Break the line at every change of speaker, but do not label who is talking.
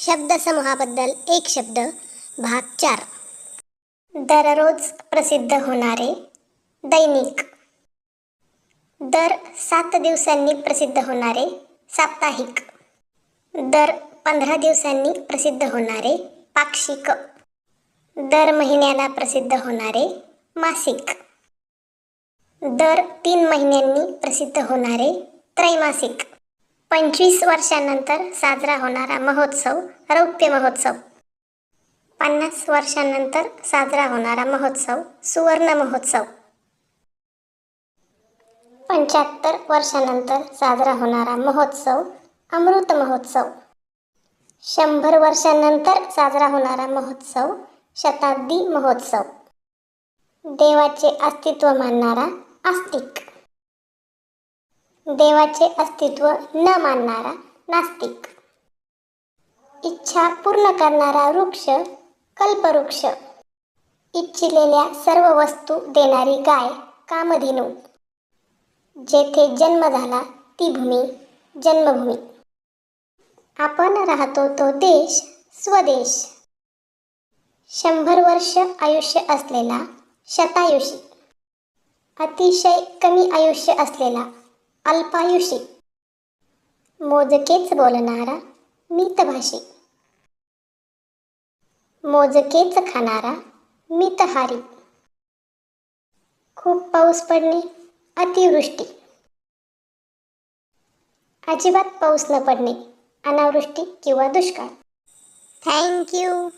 शब्दसमूहाबद्दल एक शब्द भाग चार. दररोज प्रसिद्ध होणारे दैनिक. दर सात दिवसांनी प्रसिद्ध होणारे साप्ताहिक. दर पंधरा दिवसांनी प्रसिद्ध होणारे पाक्षिक. दर महिन्याला प्रसिद्ध होणारे मासिक. दर तीन महिन्यांनी प्रसिद्ध होणारे त्रैमासिक. पंचवीस वर्षांनंतर साजरा होणारा महोत्सव रौप्य महोत्सव. पन्नास वर्षांनंतर साजरा होणारा महोत्सव सुवर्ण महोत्सव. पंच्याहत्तर वर्षानंतर साजरा होणारा महोत्सव अमृत महोत्सव. शंभर वर्षांनंतर साजरा होणारा महोत्सव शताब्दी महोत्सव. देवाचे अस्तित्व मानणारा आस्तिक. देवाचे अस्तित्व न मानणारा नास्तिक. इच्छा पूर्ण करणारा वृक्ष कल्पवृक्ष. इच्छिलेल्या सर्व वस्तू देणारी गाय कामधेनू. जेथे जन्म झाला ती भूमी जन्मभूमी. आपण राहतो तो देश स्वदेश. शंभर वर्ष आयुष्य असलेला शतायुषी. अतिशय कमी आयुष्य असलेला अल्पायुषी. मोजकेच बोलणारा मितभाषी. मोजकेच खाणारा मितहारी. खूप पाऊस पडणे अतिवृष्टी. अजिबात पाऊस न पडणे अनावृष्टी किंवा दुष्काळ. थँक्यू